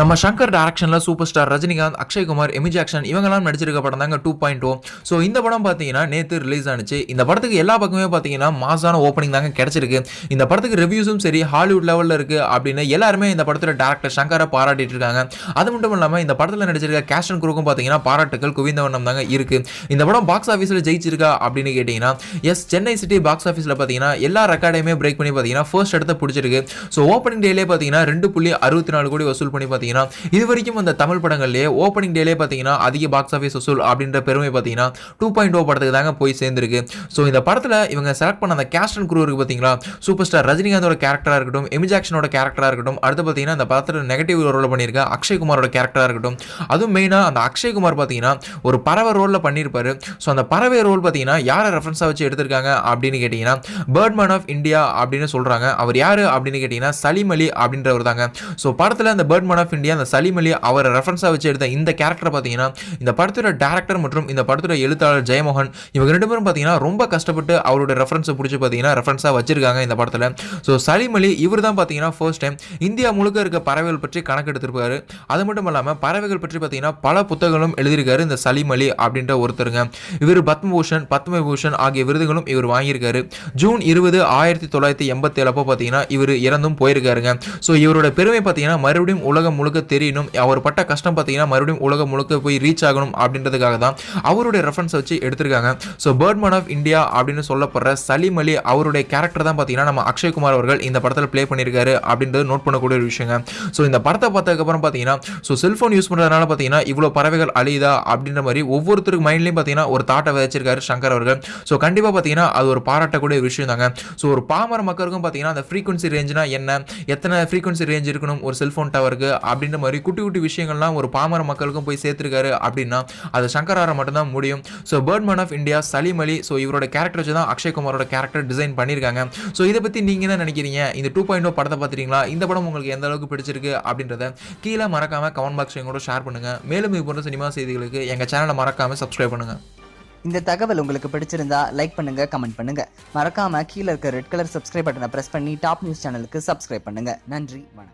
நம்ம Shankar டேரக்ஷனில் super star Rajinikanth Akshay Kumar Amy Jackson இவங்கெல்லாம் நடிச்சிருக்க படம் தாங்க டூ பாயிண்ட் ஓ ஸோ இந்த படம் பார்த்தீங்கன்னா நேற்று ரிலீஸ் ஆனிச்சு. இந்த படத்துக்கு எல்லா பக்கமே பார்த்தீங்கன்னா மாசான ஓப்பனிங் தாங்க கிடச்சிருக்கு. இந்த படத்துக்கு ரிவ்யூஸும் சரி ஹாலிவுட் லெவலில் இருக்குது அப்படின்னு எல்லாருமே இந்த படத்தில் டேரக்டர் சங்கரை பாராட்டிட்டு இருக்காங்க. அது மட்டும் இல்லாமல் இந்த படத்தில் நடிச்சிருக்க கேஷ் அண்ட் குரூக்கும் பார்த்தீங்கன்னா பாராட்டுகள் குவிந்த வண்ணம் தாங்க இருக்குது இந்த படம் பாக்ஸ் ஆஃபீஸில் ஜெயிச்சிருக்கா அப்படின்னு கேட்டிங்கன்னா எஸ் சென்னை சிட்டி பாக்ஸ் ஆஃபீஸில் பார்த்தீங்கன்னா எல்லா ரெக்கார்டையுமே பிரேக் பண்ணி பார்த்தீங்கன்னா ஃபர்ஸ்ட் இடத்த பிடிச்சிருக்கு. ஸோ ஓப்பனிங் டேலே பார்த்தீங்கன்னா ரெண்டு புள்ளி அறுபத்தி நாலு கோடி வசூல் பண்ணி பார்த்தீங்கன்னா பார்த்தீங்கன்னா இது வரைக்கும் அந்த தமிழ் படங்கள்லேயே ஓப்பனிங் டேலே பார்த்தீங்கன்னா அதிக பாக்ஸ் ஆஃபீஸ் வசூல் அப்படின்ற பெருமை பார்த்தீங்கன்னா டூ பாயிண்ட் ஓ oh படத்துக்கு தாங்க போய் சேர்ந்துருக்கு. ஸோ இந்த படத்தில் இவங்க செலக்ட் பண்ண அந்த கேஸ்ட் அண்ட் குரூ பார்த்தீங்களா சூப்பர் ஸ்டார் ரஜினிகாந்தோட கேரக்டராக இருக்கட்டும் எமிஜாக்ஷனோட கேரக்டராக இருக்கட்டும் அடுத்து பார்த்தீங்கன்னா அந்த படத்தில் நெகட்டிவ் ரோல் பண்ணியிருக்க அக்ஷய்குமாரோட கேரக்டராக இருக்கட்டும் அதுவும் மெயினாக அந்த அக்ஷய்குமார் பார்த்தீங்கன்னா ஒரு பறவை ரோலில் பண்ணியிருப்பாரு. ஸோ அந்த பறவை ரோல் பார்த்தீங்கன்னா யாரை ரெஃபரன்ஸாக வச்சு எடுத்திருக்காங்க அப்படின்னு கேட்டிங்கன்னா பேர்ட்மேன் ஆஃப் இந்தியா அப்படின்னு சொல்கிறாங்க அவர் யார் அப்படின்னு கேட்டிங்கன்னா சலீம் அலி அப்படின்றவர் தாங்க ஸோ படத்தில் அந்த பேர்ட்மேன் ஆஃப் இந்தியா அந்த சலீம் அலி அவரை ரெஃபரன்ஸாக வச்சு எடுத்த இந்த கேரக்டர் பார்த்தீங்கன்னா இந்த படத்தோட டேரக்டர் மற்றும் இந்த படத்தோட எழுத்தாளர் ஜெயமோகன் இவங்க ரெண்டு பேரும் பார்த்தீங்கன்னா ரொம்ப கஷ்டப்பட்டு அவரோட ரெஃபரன்ஸை பிடிச்சி பார்த்தீங்கன்னா ரெஃபரன்ஸாக வச்சிருக்காங்க இந்த படத்தில். ஸோ சலீம் அலி இவர் தான் பார்த்தீங்கன்னா ஃபர்ஸ்ட் டைம் இந்தியா முழுக்க இருக்க பறவைகள் பற்றி கணக்கு எடுத்திருப்பாரு அது மட்டும் இல்லாமல் பறவைகள் பற்றி பார்த்தீங்கன்னா பல புத்தகங்களும் எழுதியிருக்காரு இந்த சலீம் அலி அப்படின்ற ஒருத்தருங்க. இவர் பத்மபூஷன் பத்மபூஷன் ஆகிய விருதுகளும் இவர் வாங்கியிருக்காரு. ஜூன் இருபது ஆயிரத்தி தொள்ளாயிரத்தி எண்பத்தி ஏழப்போ பார்த்தீங்கன்னா இவர் இறந்தும் போயிருக்காருங்க. ஸோ இவரோட பெருமை பார்த்தீங்கன்னா மறுபடியும் உலகம் முழுக்க தெரியணும். அவர் பட்ட கஷ்டம் பார்த்தீங்கன்னா மறுபடியும் உலகம் முழுக்க போய் ரீச் ஆகணும் அப்படின்றதுக்காக தான் அவருடைய ரெஃபரன்ஸ் வச்சு எடுத்திருக்காங்க. ஸோ பேர்ட்மேன் ஆஃப் இந்தியா அப்படின்னு சொல்லப்படுற சலீம் அலி அவருடைய கேரக்டர் தான் பார்த்தீங்கன்னா நம்ம அக்ஷய்குமார் அவர்கள் இந்த படத்தில் ப்ளே பண்ணியிருக்காரு அப்படின்றது நோட் பண்ணக்கூடிய ஒரு விஷயங்க. ஸோ இந்த படத்தை பார்த்ததுக்கப்புறம் பார்த்தீங்கன்னா ஸோ செல்ஃபோன் யூஸ் பண்ணுறதுனால பார்த்தீங்கன்னா இவ்வளோ பறவைகள் அழியுதா அப்படின்ற மாதிரி ஒவ்வொருத்தருக்கு மைண்ட்லையும் பார்த்தீங்கன்னா ஒரு தாட்டை விதைச்சிருக்காரு சங்கர் அவர்கள். ஸோ கண்டிப்பாக பார்த்தீங்கன்னா அது ஒரு பாராட்டக்கூடிய விஷயம் தாங்க. ஸோ ஒரு பாமர மக்களுக்கும் பார்த்தீங்கன்னா அந்த ஃப்ரீக்வன்சி ரேஞ்சுனா என்ன? எத்தனை ஃப்ரீக்வன்சி ரேஞ்ச் இருக்கணும்? ஒரு செல்ஃபோன் டவருக்கு அப்படின்ற மாதிரி குட்டி குட்டி விஷயங்கள்லாம் ஒரு பாமர மக்களுக்கும் போய் சேர்த்துருக்காரு அப்படின்னா அது சங்கரார மட்டும்தான் முடியும். So birdman of India Salim Ali so இவரோட கேரக்டர் வச்சு தான் அக்ஷய்குமாரோட கேரக்டர் டிசைன் பண்ணியிருக்காங்க ஸோ இதை பற்றி நீங்கள் என்ன நினைக்கிறீங்க? இந்த டூ பாயிண்ட் oh படத்தை பார்த்துட்டீங்களா இந்த படம் உங்களுக்கு எந்த அளவுக்கு பிடிச்சிருக்கு அப்படின்றத கீழே மறக்காமல் கமெண்ட் பாக்ஸ் எங்களோட ஷேர் பண்ணுங்கள் மேலும் இது போன்ற சினிமா செய்திகளுக்கு எங்கள் சேனலை மறக்காமல் சப்ஸ்கிரைப் பண்ணுங்கள் இந்த தகவல் உங்களுக்கு பிடிச்சிருந்தா லைக் பண்ணுங்க கமெண்ட் பண்ணுங்க. மறக்காம கீழே இருக்க ரெட் கலர் சப்ஸ்கிரைப் பட்டனை பிரஸ் பண்ணி டாப் நியூஸ் சேனலுக்கு சப்ஸ்கிரைப் பண்ணுங்க. நன்றி வணக்கம்.